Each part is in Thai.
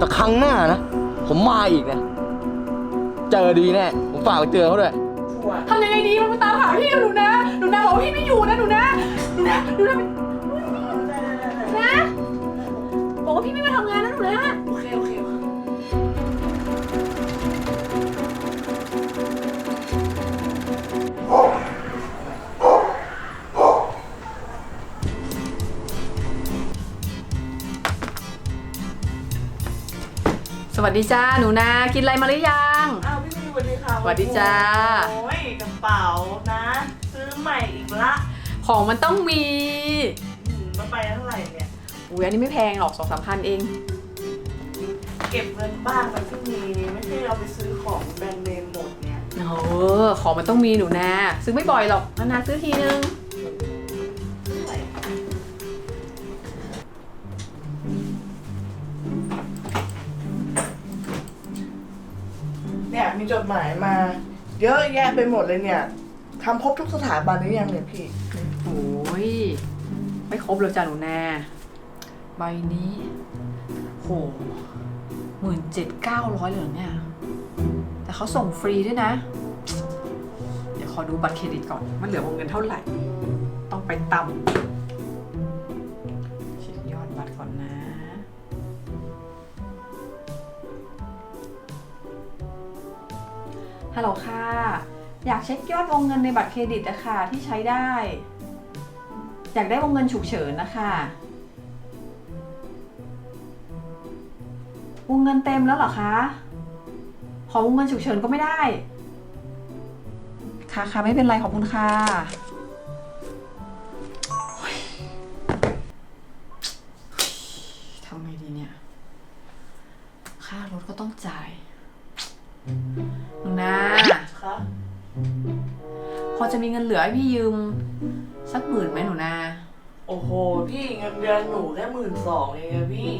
แต่ครั้งหน้านะ ผมมาอีกนะ เจอดีแน่ ผมฝากไปเตือนเขาด้วย ทำยังไงดีมันมาตามหาพี่กับหนูนะหนูนะบอกว่าพี่ไม่อยู่นะหนูนะหนูนะหนูนะนะบอกว่าพี่ไม่มาทำงานนะหนูนะ โอเคโอเค วัสดีจ้าหนูนากินอะไรมาหรือยัง อ้าวพี่มีสวัสดีค่ะสวัสดีจ้า โอ้ยกระเป๋านะ ซื้อใหม่อีกละของมันต้องมีอืมมาไปเท่าไหร่เนี่ย อุ้ยอันนี้ไม่แพงหรอกสองสามพันเอง เก็บเงินบ้างมันพี่มีไม่ใช่เอาไปซื้อของแบรนด์เนมหมดเนี่ย เออของมันต้องมีหนูนาซื้อไม่บ่อยหรอกนานๆซื้อทีนึง มีจดหมายมา เยอะแยะไปหมดเลยเนี่ยทำครบทุกสถาบันหรือยังเนี่ยพี่ โอ้ยไม่ครบเลยจ้ะหนูแนาใบนี้โหหมื่นเจ็ดเก้าร้อยเลยเหรอเนี่ย แต่เขาส่งฟรีด้วยนะ เดี๋ยวขอดูบัตรเครดิตก่อน มันเหลือวงเงินเท่าไหร่ ต้องไปตำเช็คยอดบัตรก่อนนะ ฮัลโหลค่ะ อยากเช็คยอดวงเงินในบัตรเครดิตอะค่ะที่ใช้ได้ อยากได้วงเงินฉุกเฉินนะคะ วงเงินเต็มแล้วเหรอคะ ขอวงเงินฉุกเฉินก็ไม่ได้ ค่ะค่ะไม่เป็นไรขอบคุณค่ะ จะมีเงินเหลือให้พี่ยืม สักหมื่นไหมหนูนา โอ้โห พี่เงินเดือนหนูแค่หมื่นสองเองอะพี่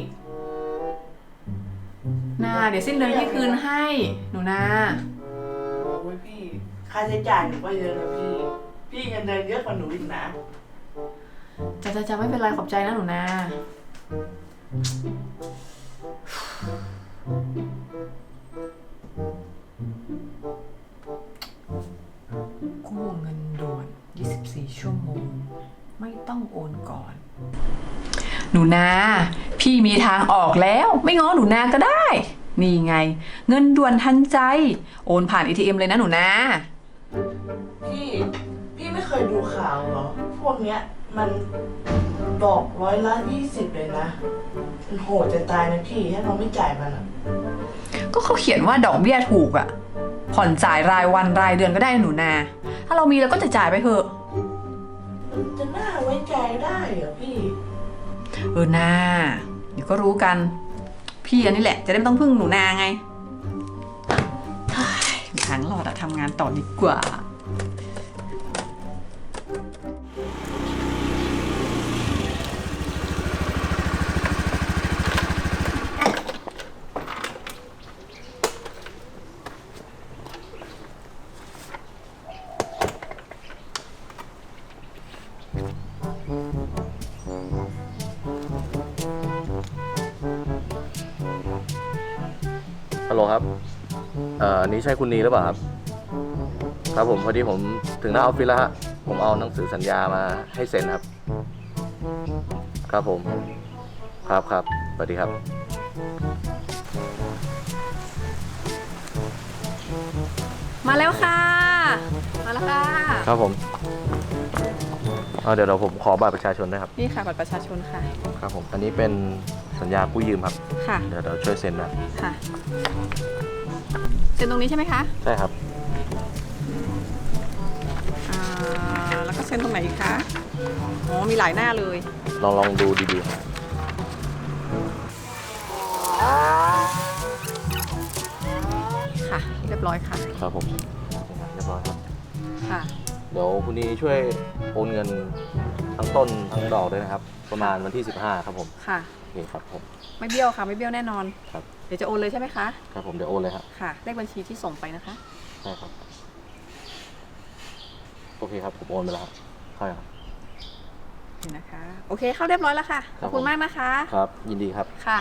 นาเดี๋ยวสิ้นเดือนพี่คืนให้หนูนาโอ้ยพี่ ค่าใช้จ่ายหนูก็เยอะนะพี่ พี่เงินเดือนเยอะกว่าหนูอีกนะ จะจะจะไม่เป็นไรขอบใจนะหนูนา ไม่ต้องโอนก่อน หนูนา พี่มีทางออกแล้ว ไม่ง้อหนูนาก็ได้ นี่ไง เงินด่วนทันใจ โอนผ่าน ATM เลยนะหนูนา พี่ พี่ไม่เคยดูข่าวเหรอ พวกเนี้ยมันดอกร้อยละยี่สิบเลยนะ มันโหดจะตายนะพี่ถ้าเราไม่จ่ายมันอะก็เขาเขียนว่าดอกเบี้ยถูกอะผ่อนจ่ายรายวันรายเดือนก็ได้นะหนูนา ถ้าเรามีเราก็จะจ่ายไปเถอะ มันจะน่าไว้ใจได้เหรอพี่ เออนาเดี๋ยวก็รู้กัน พี่อันนี้แหละ จะได้ไม่ต้องพึ่งหนูนาไงเฮ้ยมีทางรอดอะทำงานต่อดีกว่า ใช่คุณนีหรือเปล่าครับ ครับผมพอดีผมถึงหน้าออฟฟิศแล้วฮะผมเอาหนังสือสัญญามาให้เซ็นครับ ครับผม ครับครับสวัสดีครับ มาแล้วค่ะ มาแล้วค่ะ ครับผมเอาเดี๋ยวเราผมขอบัตรประชาชนด้วยครับ นี่ค่ะบัตรประชาชนค่ะ ครับผม อันนี้เป็นสัญญากู้ยืมครับ ค่ะ เดี๋ยวเราช่วยเซ็นนะ ค่ะ เซ็นตรงนี้ใช่ไหมคะใช่ครับ อ่าแล้วก็เซ็นตรงไหนอีกคะอ๋อมีหลายหน้าเลย ลองลองดูดีๆครับค่ะ เรียบร้อยค่ะครับผมเรียบร้อยครับ ค่ะ เดี๋ยวคุณนีช่วยโอนเงินทั้งต้นทั้งดอกด้วยนะครับ ประมาณวันที่ 15 ครับผม ค่ะ โอเคครับผม ไม่เบี้ยวค่ะ ไม่เบี้ยวแน่นอน ครับ เดี๋ยวจะโอนเลยใช่ไหมคะ ครับผมเดี๋ยวโอนเลยครับค่ะ เลขบัญชีที่ส่งไปนะคะ ใช่ครับ โอเคครับผมโอนไปแล้วครับใช่ครับ เห็นนะคะ โอเค เข้าเรียบร้อยแล้วค่ะ ขอบคุณครับผม มากนะคะ ครับ ยินดีครับ ค่ะ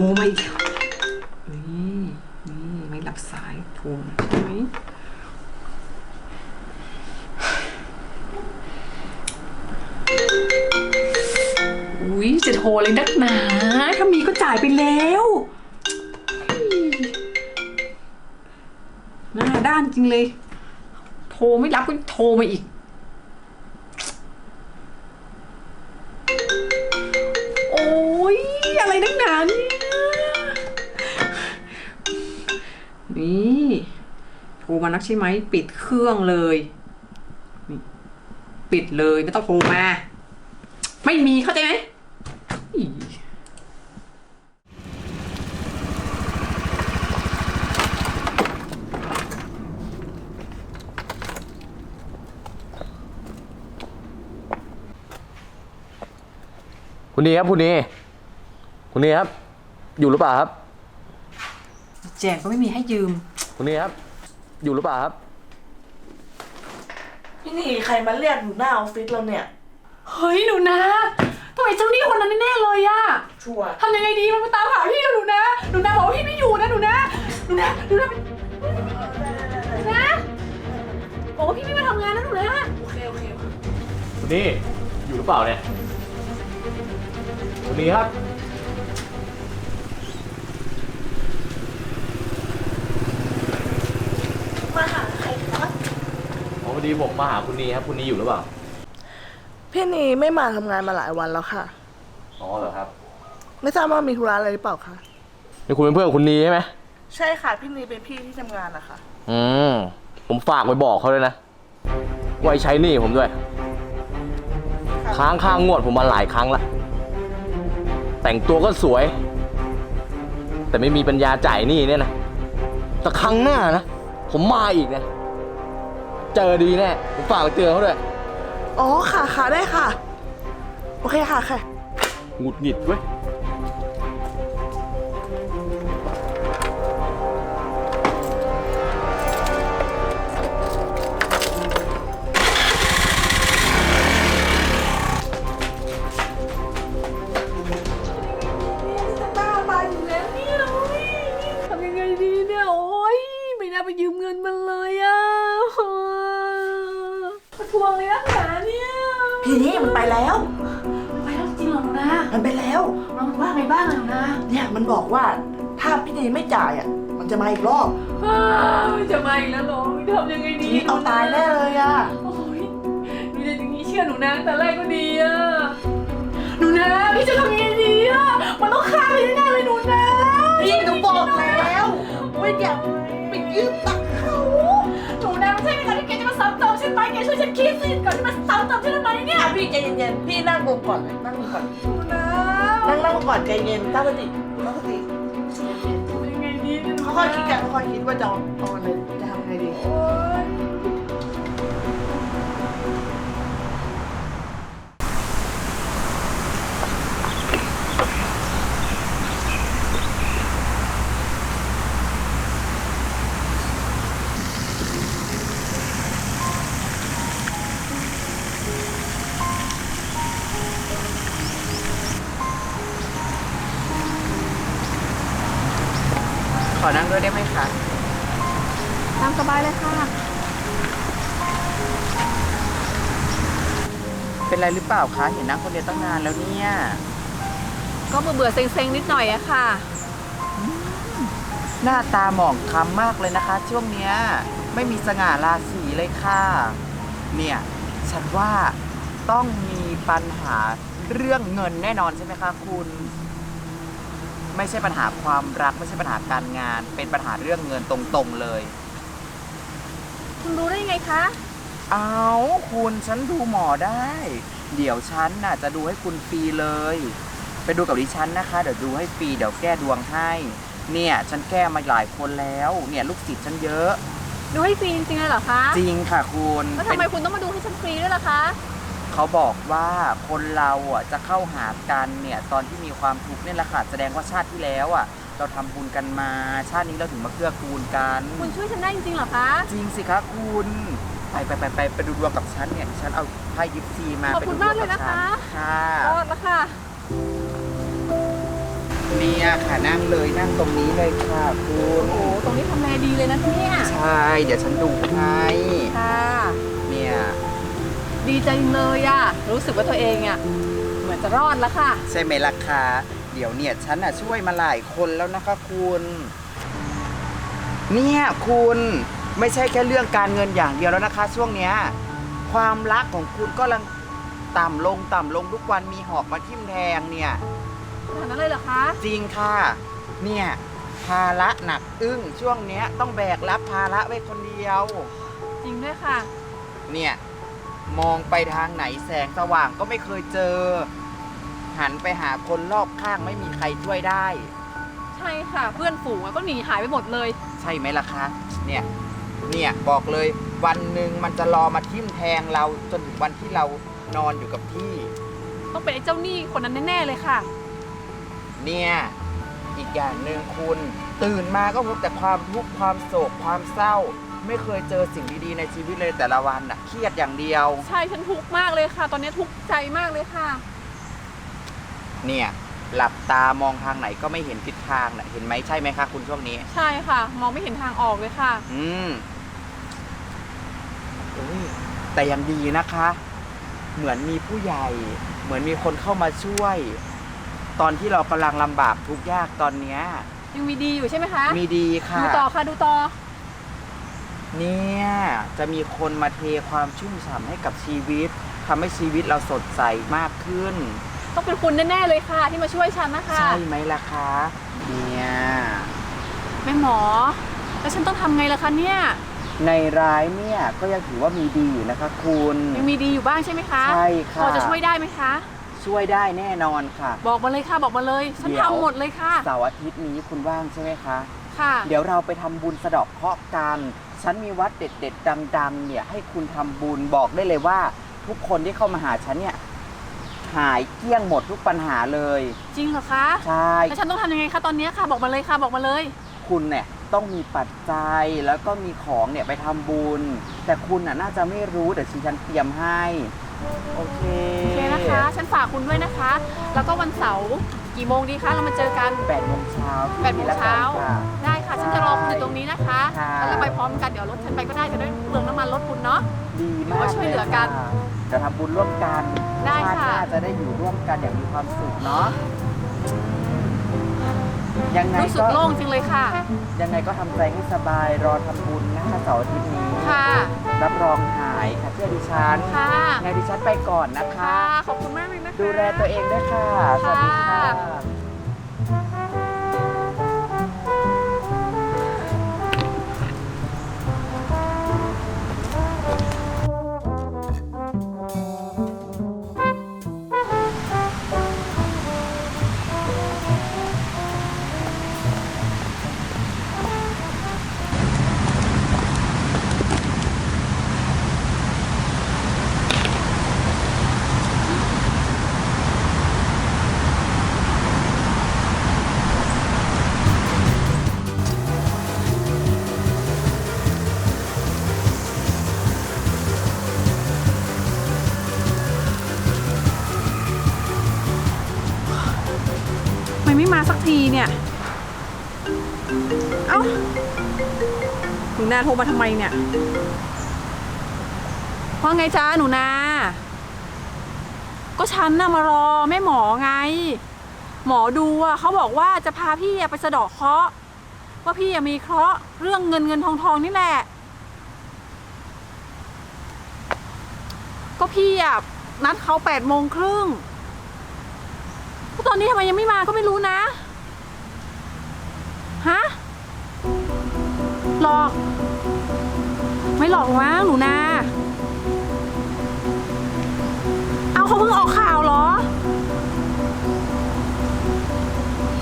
รมาอีกนี่นี่ไม่รับสายโทรมาใช่ไหมอุ้ยจะโทรเลยนักหนา ถ้ามีก็จ่ายไปแล้วหน้าด้านจริงเลย โทรไม่รับก็โทรมาอีก โอ้ยอะไรนักหนาเนี่ย มานักใช่ไหมปิดเครื่องเลยนี่ปิดเลยไม่ต้องโทรมา ไม่มีเข้าใจไหมอี๋คุณนีครับคุณนีคุณนีครับ อยู่หรือเปล่าครับ แจกก็ไม่มีให้ยืม คุณนีครับ อยู่หรือเปล่าครับ พี่นี่ใครมาเรียกอยู่หน้าออฟฟิศเราเนี่ย เฮ้ยหนูนะทำไมเจ้าหนี้คนนั้นแน่ๆเลยอะชัวร์ทำยังไงดีมันมาตามหาพี่กับหนูนะหนูนะบอกว่าพี่ไม่อยู่นะหนูนะหนูนะหนูนะหนูนะบอกว่าพี่ไม่มาทำงานนะหนูนะโอเคโอเคคุณนีอยู่หรือเปล่าเนี่ยคุณนีครับ มาหาใครคะอ๋อพอดีผมมาหาคุณนีครับ คุณนีอยู่หรือเปล่า พี่นี่ไม่มาทำงานมาหลายวันแล้วค่ะ อ๋อเหรอครับ ไม่ทราบว่ามีธุระอะไรหรือเปล่าคะนี่คุณเป็นเพื่อนกับคุณนีใช่ไหมใช่ค่ะพี่นี่เป็นพี่ที่ทำงานนะคะอืม ผมฝากไปบอกเขาเลยนะว่าให้ใช้หนี้ผมด้วย ค้างค่างวดผมมาหลายครั้งละ แต่งตัวก็สวย แต่ไม่มีปัญญาจ่ายหนี้เนี่ยนะ แต่ครั้งหน้านะ ผมมาอีกนะ เจอดีแน่ผมฝากไปเตือนเขาด้วย อ๋อค่ะค่ะได้ค่ะ โอเคค่ะค่ะ หงุดหงิดเว้ย จะมาอีกรอบอ้าวจะมาอีกแล้วเหรอทำยังไงดีพี่เอาตายแน่เลยอะโอ้ยหนูจะอย่างนี้เชื่อหนูนะแต่แรกก็ดีอะหนูนะพี่จะทำยังไงดีอะมันต้องฆ่าพี่แน่ๆเลยหนูนะพี่หนูบอกแล้วไม่อยากไปยืมตังค์เขาหนูนะไม่ใช่เวลาที่แกจะมาซ้ำเติมฉันไปแกช่วยฉันคิดสิก่อนที่มาซ้ำเติมฉันทำไมเนี่ยอะพี่ใจเย็นๆพี่นั่งลงก่อนเลยนั่งลงก่อนหนูนะนั่งนั่งลงก่อนใจเย็นตั้งสติ ค่อยๆคิดกันค่อยๆคิดว่าจะเอาเอาอะไร นั่งด้วยได้ไหมคะตามสบายเลยค่ะ เป็นไรหรือเปล่าคะเห็นนั่งคนเดียวตั้งนานแล้วเนี่ยก็เบื่อเบื่อๆเซ็งๆนิดหน่อยอะค่ะ หน้าตาหมองคล้ำมากเลยนะคะ ช่วงเนี้ยไม่มีสง่าราศีเลยค่ะ เนี่ย ฉันว่าต้องมีปัญหาเรื่องเงินแน่นอนใช่ไหมคะคุณ ไม่ใช่ปัญหาความรัก ไม่ใช่ปัญหาการงาน เป็นปัญหาเรื่องเงินตรงๆเลย คุณรู้ได้ไงคะ เอาคุณฉันดูหมอได้ เดี๋ยวฉันน่ะจะดูให้คุณฟรีเลย ไปดูกับดิฉันนะคะ เดี๋ยวดูให้ฟรีเดี๋ยวแก้ดวงให้ เนี่ยฉันแก้มาหลายคนแล้ว เนี่ยลูกศิษย์ฉันเยอะ ดูให้ฟรีจริงๆเลยเหรอคะ จริงค่ะคุณแล้วทำไมเป็นคุณต้องมาดูให้ฉันฟรีด้วยล่ะคะ เขาบอกว่าคนเราอะจะเข้าหากันเนี่ยตอนที่มีความทุกข์เนี่ยแหละค่ะแสดงว่าชาติที่แล้วอะเราทำบุญกันมาชาตินี้เราถึงมาเกื้อกูลกัน คุณช่วยฉันได้จริงๆเหรอคะ จริงสิคะคุณไปไปไปไปไปดูดวงกับฉันเนี่ยฉันเอาไพ่ยิปซีมาขอบไปคุดูณดวมากงเลยกับนะฉัคะนค่ะรอดแล้วค่ะ เนี่ยค่ะนั่งเลยนั่งตรงนี้เลยค่ะคุณโอ้ตรงนี้ทำเลดีเลยนะเนี่ย ใช่เดี๋ยวฉันดูให้ค่ะเนี่ย ดีใจจังเลยอะรู้สึกว่าตัวเองอะเหมือนจะรอดแล้วค่ะ ใช่ไหมล่ะคะเดี๋ยวเนี่ยฉันอะช่วยมาหลายคนแล้วนะคะคุณ เนี่ยคุณไม่ใช่แค่เรื่องการเงินอย่างเดียวแล้วนะคะ ช่วงเนี้ยความรักของคุณก็กำลังต่ำลงต่ำลงทุกวันมีหอกมาทิ่มแทงเนี่ย ขนาดนั้นเลยเหรอคะ จริงค่ะ เนี่ยภาระหนักอึ้งช่วงเนี้ยต้องแบกรับภาระไว้คนเดียว จริงด้วยค่ะ เนี่ย มองไปทางไหนแสงสว่างก็ไม่เคยเจอ หันไปหาคนรอบข้างไม่มีใครช่วยได้ ใช่ค่ะ เพื่อนฝูงอะก็หนีหายไปหมดเลย ใช่ไหมล่ะคะ เนี่ย เนี่ยบอกเลยวันหนึ่งมันจะรอมาทิ่มแทงเราจนถึงวันที่เรานอนอยู่กับที่ ต้องเป็นไอ้เจ้าหนี้คนนั้นแน่ๆเลยค่ะ เนี่ยอีกอย่างหนึ่งคุณ ตื่นมาก็พบแต่ความทุกข์ความโศกความเศร้า ไม่เคยเจอสิ่งดีๆในชีวิตเลยแต่ละวันน่ะเครียดอย่างเดียว ใช่ฉันทุกข์มากเลยค่ะ ตอนนี้ทุกข์ใจมากเลยค่ะ เนี่ย หลับตามองทางไหนก็ไม่เห็นทิศทางน่ะเห็นไหมใช่ไหมคะคุณช่วงนี้ ใช่ค่ะ มองไม่เห็นทางออกเลยค่ะ อืมโอ้ยแต่ยังดีนะคะ เหมือนมีผู้ใหญ่ เหมือนมีคนเข้ามาช่วย ตอนที่เรากำลังลำบากทุกข์ยากตอนเนี้ยยังมีดีอยู่ใช่ไหมคะ มีดีค่ะ ดูต่อค่ะดูต่อ เนี่ยจะมีคนมาเทความชุ่มฉ่ำให้กับชีวิตทำให้ชีวิตเราสดใสมากขึ้น ต้องเป็นคุณแน่ ๆ เลยค่ะ ที่มาช่วยฉันนะคะ ใช่ไหมล่ะคะเนี่ยแม่หมอ แล้วฉันต้องทำไงล่ะคะเนี่ย ในร้ายเนี่ยก็ยังถือว่ามีดีอยู่นะคะคุณ ยังมีดีอยู่บ้างใช่ไหมคะใช่ค่ะ พอจะช่วยได้ไหมคะ ช่วยได้แน่นอนค่ะ บอกมาเลยค่ะ บอกมาเลย ฉันเดี๋ยว ทำหมดเลยค่ะ เสาร์อาทิตย์นี้คุณว่างใช่ไหมคะ ค่ะ เดี๋ยวเราไปทำบุญสะเดาะเคราะห์กัน ฉันมีวัดเด็ดๆดังๆเนี่ยให้คุณทำบุญบอกได้เลยว่า ทุกคนที่เข้ามาหาฉันเนี่ยหายเกลี้ยงหมดทุกปัญหาเลยจริงเหรอคะใช่ แล้วฉันต้องทำยังไงคะตอนนี้ค่ะ บอกมาเลยค่ะบอกมาเลย คุณเนี่ยต้องมีปัจจัยแล้วก็มีของเนี่ยไปทำบุญ แต่คุณน่ะน่าจะไม่รู้เดี๋ยวฉันเตรียมให้ โอเคโอเคนะคะ ฉันฝากคุณด้วยนะคะ แล้วก็วันเสาร์กี่โมงดีคะ เรามาเจอกัน แปดโมงเช้าแปดโมงเช้า ที่นี่ละกันค่ะได้ ค่ะ ฉันจะรอคุณอยู่ตรงนี้นะคะ ค่ะ แล้วเราไปพร้อมกัน เดี๋ยวรถฉันไปก็ได้ จะได้เปลืองน้ำมันรถคุณเนาะ ดีมากว่าช่วยเหลือกันค่ะจะทำบุญร่วมกันได้ชาติหค่ะ น้าจะได้อยู่ร่วมกันอย่างมีความสุขเนาะยังไงรู้สึกก็โล่งจังเลยค่ะ ยังไงก็ทำใจให้สบายรอทำบุญนะคะเสาร์อาทิตย์นี้ค่ะ รับรองหายค่ะเชื่อดิฉันค่ะไงดิฉันไปก่อนนะคะ ค่ะ ขอบคุณมากเลยนะคะ ดูแลตัวเองด้วยค่ะ สวัสดีค่ะ มไม่มาสักทีเนี่ย เอ้าหนูนาโทรมาทำไมเนี่ยว่าไงจ้าหนูนา ก็ฉันน่ะมารอแม่หมอไง หมอดูอะเขาบอกว่าจะพาพี่ไปสะเดาะเคราะห์ว่าพี่มีเคราะห์เรื่องเงินเงินทองทองนี่แหละ ก็พี่อะนัดเขาแปดโมงครึ่ง ตอนนี้ทำไมยังไม่มาก็ไม่รู้นะ ฮะ หลอก ไม่หลอกมั้งหนูนา เอาเขาเพิ่งออกข่าวเหรอ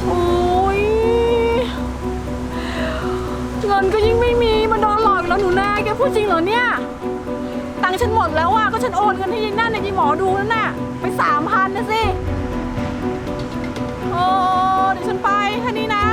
โอ้ยเงินก็ยิ่งไม่มีมาโดนหลอกอีกแล้วหนูนาแกพูดจริงเหรอเนี่ย ตังค์ฉันหมดแล้วอะ ก็ฉันโอนเงินให้ยายนั่นในยายหมอดูนั่นน่ะ ไปสามพันนะสิ ดี๋ยวฉันไปแค่นี้นะ